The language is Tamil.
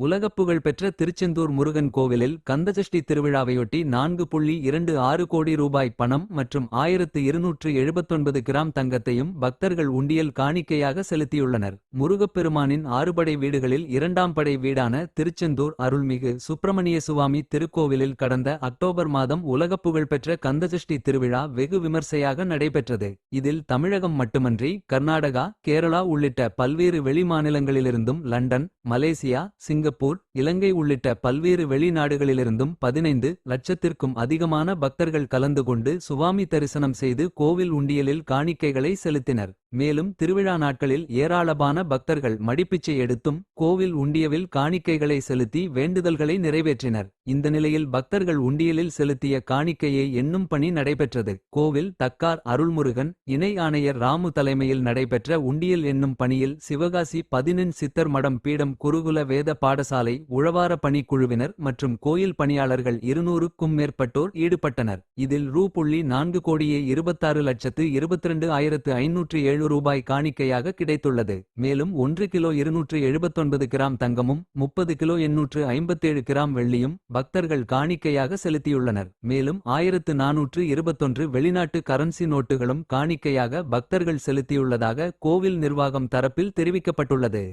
உலகப் புகழ்பெற்ற திருச்செந்தூர் முருகன் கோவிலில் கந்தசஷ்டி திருவிழாவையொட்டி நான்கு புள்ளி இரண்டு ஆறு கோடி ரூபாய் பணம் மற்றும் ஆயிரத்து இருநூற்று எழுபத்தொன்பது கிராம் தங்கத்தையும் பக்தர்கள் உண்டியல் காணிக்கையாக செலுத்தியுள்ளனர். முருகப்பெருமானின் ஆறுபடை வீடுகளில் இரண்டாம் படை வீடான திருச்செந்தூர் அருள்மிகு சுப்பிரமணிய சுவாமி திருக்கோவிலில் கடந்த அக்டோபர் மாதம் உலகப் புகழ்பெற்ற கந்தசஷ்டி திருவிழா வெகு விமர்சையாக நடைபெற்றது. இதில் தமிழகம் மட்டுமன்றி கர்நாடகா கேரளா உள்ளிட்ட பல்வேறு வெளிமாநிலங்களிலிருந்தும் லண்டன் மலேசியா சிங்கப்பூர் இலங்கை உள்ளிட்ட பல்வேறு வெளிநாடுகளிலிருந்தும் பதினைந்து லட்சத்திற்கும் அதிகமான பக்தர்கள் கலந்து கொண்டு சுவாமி தரிசனம் செய்து கோவில் உண்டியலில் காணிக்கைகளை செலுத்தினர். மேலும் திருவிழா நாட்களில் ஏராளமான பக்தர்கள் மடிப்பிச்சை எடுத்தும் கோவில் உண்டியவில் காணிக்கைகளை செலுத்தி வேண்டுதல்களை நிறைவேற்றினர். இந்த நிலையில் பக்தர்கள் உண்டியலில் செலுத்திய காணிக்கையை எண்ணும் பணி நடைபெற்றது. கோவில் தக்கார் அருள்முருகன் இணை ஆணையர் ராமு தலைமையில் நடைபெற்ற உண்டியல் என்னும் பணியில் சிவகாசி பதினெண் சித்தர் மடம் பீடம் குருகுல வேத பாடசாலை உழவார பணிக்குழுவினர் மற்றும் கோயில் பணியாளர்கள் இருநூறுக்கும் மேற்பட்டோர் ஈடுபட்டனர். இதில் ரூ. புள்ளி நான்கு கோடியே இருபத்தாறு லட்சத்து இருபத்திரண்டு ஆயிரத்து ஐநூற்று ஏழு ஏழு ரூபாய் காணிக்கையாக கிடைத்துள்ளது. மேலும் ஒன்று கிலோ இருநூற்று எழுபத்தொன்பது கிராம் தங்கமும் முப்பது கிலோ எண்ணூற்று ஐம்பத்தேழு கிராம் வெள்ளியும் பக்தர்கள் காணிக்கையாக செலுத்தியுள்ளனர். மேலும் ஆயிரத்து நானூற்று இருபத்தொன்று வெளிநாட்டு கரன்சி நோட்டுகளும் காணிக்கையாக பக்தர்கள் செலுத்தியுள்ளதாக கோவில் நிர்வாகம் தரப்பில் தெரிவிக்கப்பட்டுள்ளது.